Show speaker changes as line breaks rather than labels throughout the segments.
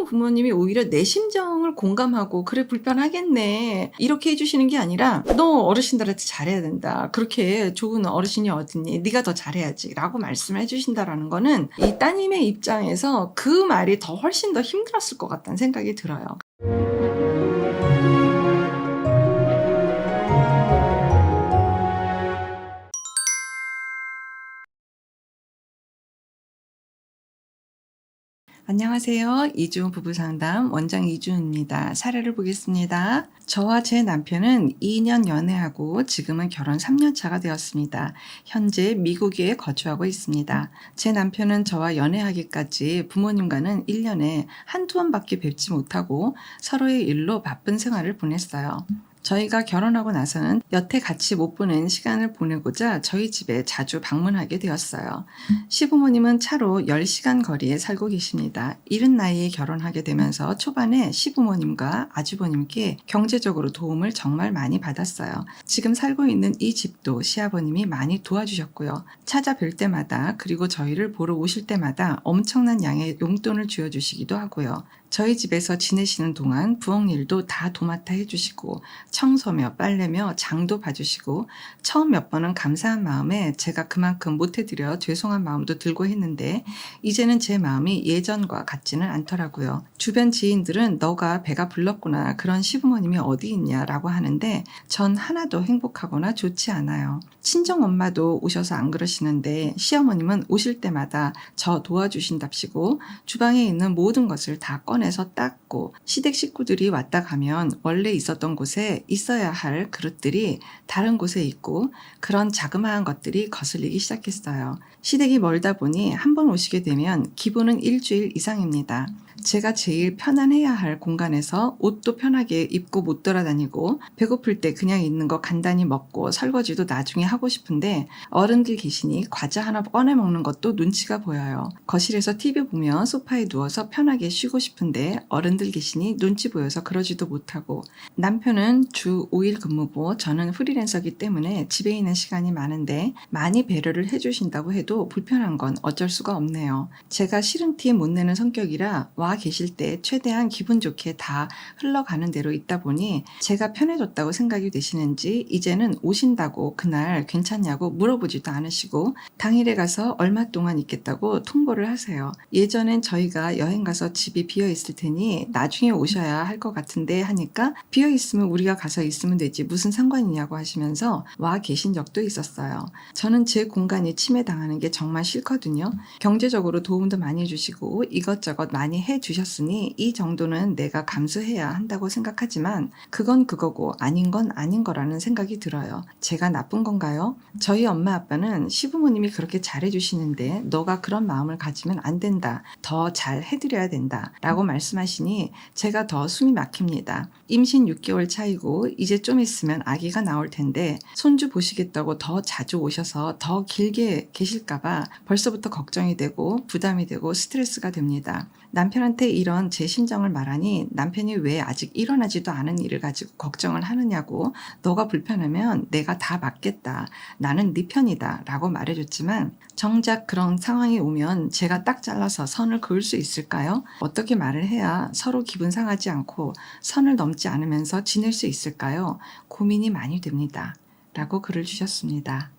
친정 부모님이 오히려 내 심정을 공감하고 그래 불편하겠네. 이렇게 해주시는 게 아니라 너 어르신들한테 잘해야 된다. 그렇게 좋은 어르신이 어딨니? 네가 더 잘해야지 라고 말씀을 해주신다라는 거는 이 따님의 입장에서 그 말이 더 훨씬 더 힘들었을 것 같다는 생각이 들어요 안녕하세요. 이주 부부상담 원장 이주입니다. 사례를 보겠습니다. 저와 제 남편은 2년 연애하고 지금은 결혼 3년 차가 되었습니다. 현재 미국에 거주하고 있습니다. 제 남편은 저와 연애하기까지 부모님과는 1년에 한두 번밖에 뵙지 못하고 서로의 일로 바쁜 생활을 보냈어요. 저희가 결혼하고 나서는 여태 같이 못 보낸 시간을 보내고자 저희 집에 자주 방문하게 되었어요. 시부모님은 차로 10시간 거리에 살고 계십니다. 이른 나이에 결혼하게 되면서 초반에 시부모님과 아주버님께 경제적으로 도움을 정말 많이 받았어요. 지금 살고 있는 이 집도 시아버님이 많이 도와주셨고요. 찾아뵐 때마다 그리고 저희를 보러 오실 때마다 엄청난 양의 용돈을 쥐어주시기도 하고요. 저희 집에서 지내시는 동안 부엌 일도 다 도맡아 해주시고 청소며 빨래며 장도 봐주시고 처음 몇 번은 감사한 마음에 제가 그만큼 못해드려 죄송한 마음도 들고 했는데 이제는 제 마음이 예전과 같지는 않더라고요. 주변 지인들은 너가 배가 불렀구나 그런 시부모님이 어디 있냐라고 하는데 전 하나도 행복하거나 좋지 않아요. 친정 엄마도 오셔서 안 그러시는데 시어머님은 오실 때마다 저 도와주신답시고 주방에 있는 모든 것을 다 꺼내서 닦고 시댁 식구들이 왔다 가면 원래 있었던 곳에 있어야 할 그릇들이 다른 곳에 있고 그런 자그마한 것들이 거슬리기 시작했어요. 시댁이 멀다 보니 한 번 오시게 되면 기본은 일주일 이상입니다. 제가 제일 편안해야 할 공간에서 옷도 편하게 입고 못 돌아다니고 배고플 때 그냥 있는 거 간단히 먹고 설거지도 나중에 하고 싶은데 어른들 계시니 과자 하나 꺼내 먹는 것도 눈치가 보여요. 거실에서 TV 보며 소파에 누워서 편하게 쉬고 싶은데 어른들 계시니 눈치 보여서 그러지도 못하고 남편은 주 5일 근무고 저는 프리랜서기 때문에 집에 있는 시간이 많은데 많이 배려를 해주신다고 해도 불편한 건 어쩔 수가 없네요. 제가 싫은 티 못 내는 성격이라 와 계실 때 최대한 기분 좋게 다 흘러가는 대로 있다 보니 제가 편해졌다고 생각이 되시는지 이제는 오신다고 그날 괜찮냐고 물어보지도 않으시고 당일에 가서 얼마 동안 있겠다고 통보를 하세요. 예전엔 저희가 여행 가서 집이 비어 있을 테니 나중에 오셔야 할 것 같은데 하니까 비어 있으면 우리가 가서 있으면 되지 무슨 상관이냐고 하시면서 와 계신 적도 있었어요. 저는 제 공간이 침해당하는 게 정말 싫거든요. 경제적으로 도움도 많이 해주시고 이것저것 많이 해 주셨으니 이 정도는 내가 감수해야 한다고 생각하지만 그건 그거고 아닌 건 아닌 거라는 생각이 들어요. 제가 나쁜 건가요? 저희 엄마 아빠는 시부모님이 그렇게 잘해주시는데 너가 그런 마음을 가지면 안 된다. 더 잘 해드려야 된다. 라고 말씀하시니 제가 더 숨이 막힙니다. 임신 6개월 차이고 이제 좀 있으면 아기가 나올 텐데 손주 보시겠다고 더 자주 오셔서 더 길게 계실까봐 벌써부터 걱정이 되고 부담이 되고 스트레스가 됩니다. 남편한 테 이런 제 심정을 말하니 남편이 왜 아직 일어나지도 않은 일을 가지고 걱정을 하느냐고 너가 불편하면 내가 다 맞겠다. 나는 네 편이다. 라고 말해줬지만 정작 그런 상황이 오면 제가 딱 잘라서 선을 그을 수 있을까요? 어떻게 말을 해야 서로 기분 상하지 않고 선을 넘지 않으면서 지낼 수 있을까요? 고민이 많이 됩니다. 라고 글을 주셨습니다.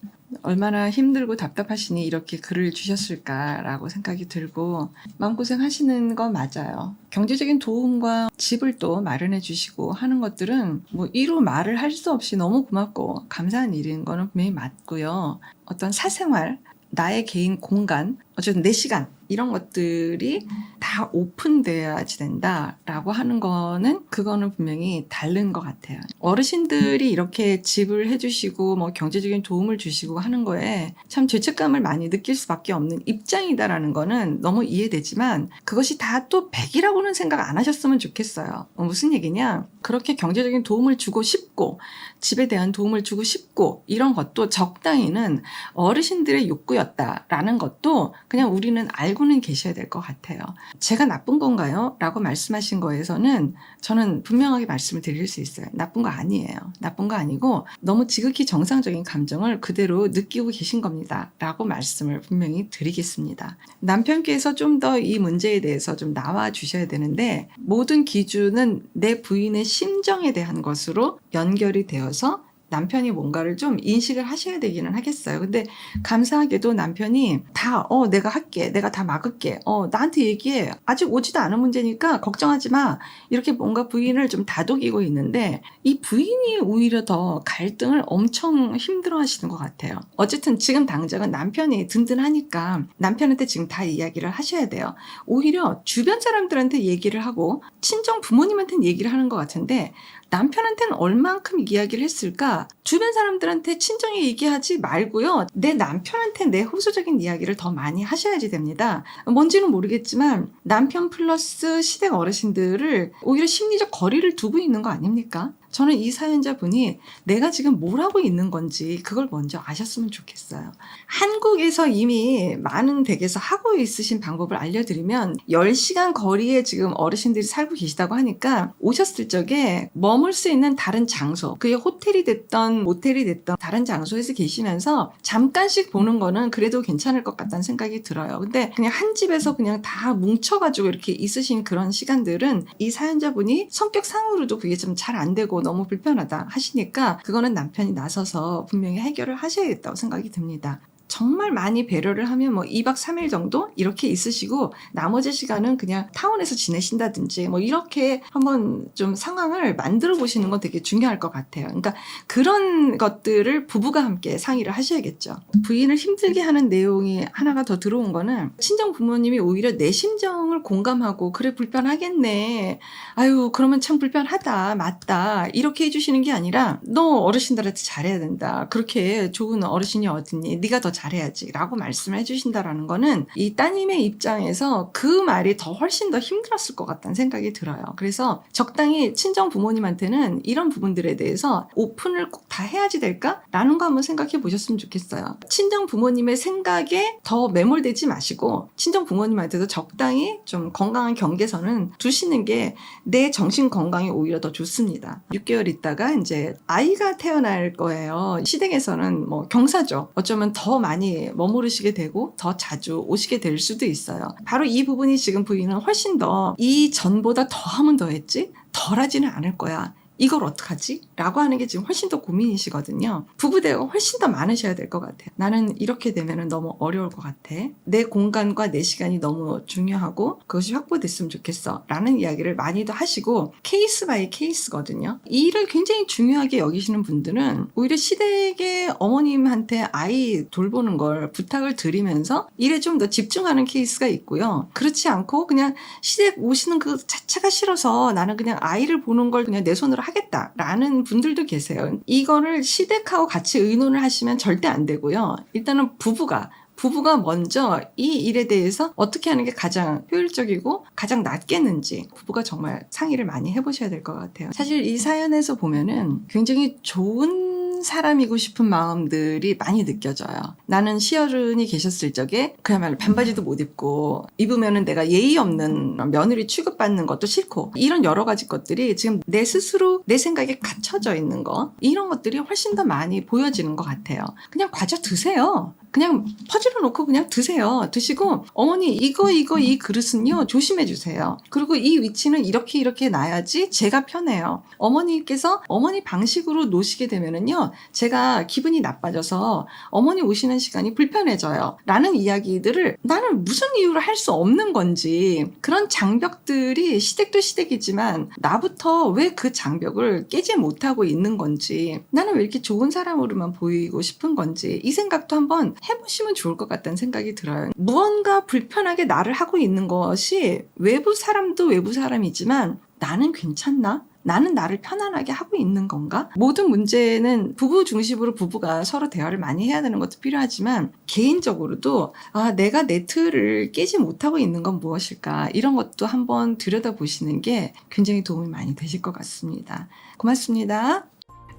얼마나 힘들고 답답하시니 이렇게 글을 주셨을까라고 생각이 들고 마음고생 하시는 거 맞아요. 경제적인 도움과 집을 또 마련해 주시고 하는 것들은 뭐 이루 말을 할 수 없이 너무 고맙고 감사한 일인 거는 분명히 맞고요. 어떤 사생활, 나의 개인 공간, 어쨌든 내 시간 이런 것들이 다 오픈돼야지 된다라고 하는 거는 그거는 분명히 다른 것 같아요. 어르신들이 이렇게 집을 해주시고 뭐 경제적인 도움을 주시고 하는 거에 참 죄책감을 많이 느낄 수밖에 없는 입장이다라는 거는 너무 이해되지만 그것이 다또 100이라고는 생각 안 하셨으면 좋겠어요. 어, 무슨 얘기냐? 그렇게 경제적인 도움을 주고 싶고 집에 대한 도움을 주고 싶고 이런 것도 적당히는 어르신들의 욕구였다라는 것도 그냥 우리는 알고는 계셔야 될 것 같아요. 제가 나쁜 건가요? 라고 말씀하신 거에서는 저는 분명하게 말씀을 드릴 수 있어요. 나쁜 거 아니에요. 나쁜 거 아니고 너무 지극히 정상적인 감정을 그대로 느끼고 계신 겁니다. 라고 말씀을 분명히 드리겠습니다. 남편께서 좀 더 이 문제에 대해서 좀 나와 주셔야 되는데 모든 기준은 내 부인의 심정에 대한 것으로 연결이 되어서 남편이 뭔가를 좀 인식을 하셔야 되기는 하겠어요. 근데 감사하게도 남편이 다, 어, 내가 할게. 내가 다 막을게. 어, 나한테 얘기해. 아직 오지도 않은 문제니까 걱정하지 마. 이렇게 뭔가 부인을 좀 다독이고 있는데 이 부인이 오히려 더 갈등을 엄청 힘들어 하시는 것 같아요. 어쨌든 지금 당장은 남편이 든든하니까 남편한테 지금 다 이야기를 하셔야 돼요. 오히려 주변 사람들한테 얘기를 하고 친정 부모님한테는 얘기를 하는 것 같은데 남편한테는 얼만큼 이야기를 했을까? 주변 사람들한테 친정에 얘기하지 말고요. 내 남편한테 내 호소적인 이야기를 더 많이 하셔야지 됩니다. 뭔지는 모르겠지만 남편 플러스 시댁 어르신들을 오히려 심리적 거리를 두고 있는 거 아닙니까? 저는 이 사연자분이 내가 지금 뭘 하고 있는 건지 그걸 먼저 아셨으면 좋겠어요. 한국에서 이미 많은 댁에서 하고 있으신 방법을 알려드리면 10시간 거리에 지금 어르신들이 살고 계시다고 하니까 오셨을 적에 머물 수 있는 다른 장소, 그게 호텔이 됐던 모텔이 됐던 다른 장소에서 계시면서 잠깐씩 보는 거는 그래도 괜찮을 것 같다는 생각이 들어요. 근데 그냥 한 집에서 그냥 다 뭉쳐가지고 이렇게 있으신 그런 시간들은 이 사연자분이 성격상으로도 그게 좀 잘 안 되고 너무 불편하다 하시니까 그거는 남편이 나서서 분명히 해결을 하셔야겠다고 생각이 듭니다. 정말 많이 배려를 하면 뭐 2박 3일 정도 이렇게 있으시고 나머지 시간은 그냥 타운에서 지내신다든지 뭐 이렇게 한번 좀 상황을 만들어 보시는 건 되게 중요할 것 같아요. 그러니까 그런 것들을 부부가 함께 상의를 하셔야겠죠. 부인을 힘들게 하는 내용이 하나가 더 들어온 거는 친정 부모님이 오히려 내 심정을 공감하고 그래 불편하겠네. 아유 그러면 참 불편하다 맞다 이렇게 해주시는 게 아니라 너 어르신들한테 잘해야 된다. 그렇게 좋은 어르신이 어딨니? 네가 더 잘 해야지 라고 말씀을 해주신다라는 거는 이 따님의 입장에서 그 말이 더 훨씬 더 힘들었을 것 같다는 생각이 들어요. 그래서 적당히 친정 부모님한테는 이런 부분들에 대해서 오픈을 꼭다 해야지 될까? 라는 거 한번 생각해 보셨으면 좋겠어요. 친정 부모님의 생각에 더 매몰되지 마시고 친정 부모님한테도 적당히 좀 건강한 경계선은 두시는 게 내 정신 건강에 오히려 더 좋습니다. 6개월 있다가 이제 아이가 태어날 거예요. 시댁에서는 뭐 경사죠. 어쩌면 더 많이 머무르시게 되고 더 자주 오시게 될 수도 있어요. 바로 이 부분이 지금 부인은 훨씬 더 이 전보다 더 하면 더 했지? 덜 하지는 않을 거야. 이걸 어떡하지? 라고 하는 게 지금 훨씬 더 고민이시거든요. 부부대가 훨씬 더 많으셔야 될 것 같아요. 나는 이렇게 되면 너무 어려울 것 같아. 내 공간과 내 시간이 너무 중요하고 그것이 확보됐으면 좋겠어. 라는 이야기를 많이도 하시고 케이스 바이 케이스거든요. 이 일을 굉장히 중요하게 여기시는 분들은 오히려 시댁의 어머님한테 아이 돌보는 걸 부탁을 드리면서 일에 좀 더 집중하는 케이스가 있고요. 그렇지 않고 그냥 시댁 오시는 그 자체가 싫어서 나는 그냥 아이를 보는 걸 그냥 내 손으로 하 겠다라는 분들도 계세요. 이거를 시댁하고 같이 의논을 하시면 절대 안 되고요. 일단은 부부가 부부가 먼저 이 일에 대해서 어떻게 하는 게 가장 효율적이고 가장 낫겠는지 부부가 정말 상의를 많이 해보셔야 될 것 같아요. 사실 이 사연에서 보면은 굉장히 좋은 사람이고 싶은 마음들이 많이 느껴져요. 나는 시어른이 계셨을 적에 그야말로 반바지도 못 입고 입으면은 내가 예의 없는 며느리 취급받는 것도 싫고 이런 여러 가지 것들이 지금 내 스스로 내 생각에 갇혀져 있는 거 이런 것들이 훨씬 더 많이 보여지는 것 같아요. 그냥 과자 드세요. 그냥 퍼즐어 놓고 그냥 드세요. 드시고 어머니 이거 이거 이 그릇은요 조심해 주세요. 그리고 이 위치는 이렇게 이렇게 놔야지 제가 편해요. 어머니께서 어머니 방식으로 놓으시게 되면은요 제가 기분이 나빠져서 어머니 오시는 시간이 불편해져요. 라는 이야기들을 나는 무슨 이유로 할 수 없는 건지 그런 장벽들이 시댁도 시댁이지만 나부터 왜 그 장벽을 깨지 못하고 있는 건지 나는 왜 이렇게 좋은 사람으로만 보이고 싶은 건지 이 생각도 한번 해보시면 좋을 것 같다는 생각이 들어요. 무언가 불편하게 나를 하고 있는 것이 외부 사람도 외부 사람이지만 나는 괜찮나? 나는 나를 편안하게 하고 있는 건가? 모든 문제는 부부 중심으로 부부가 서로 대화를 많이 해야 되는 것도 필요하지만 개인적으로도 아, 내가 내 틀을 깨지 못하고 있는 건 무엇일까? 이런 것도 한번 들여다보시는 게 굉장히 도움이 많이 되실 것 같습니다. 고맙습니다.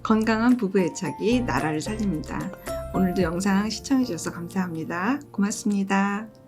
건강한 부부 애착이 나라를 살립니다. 오늘도 영상 시청해주셔서 감사합니다. 고맙습니다.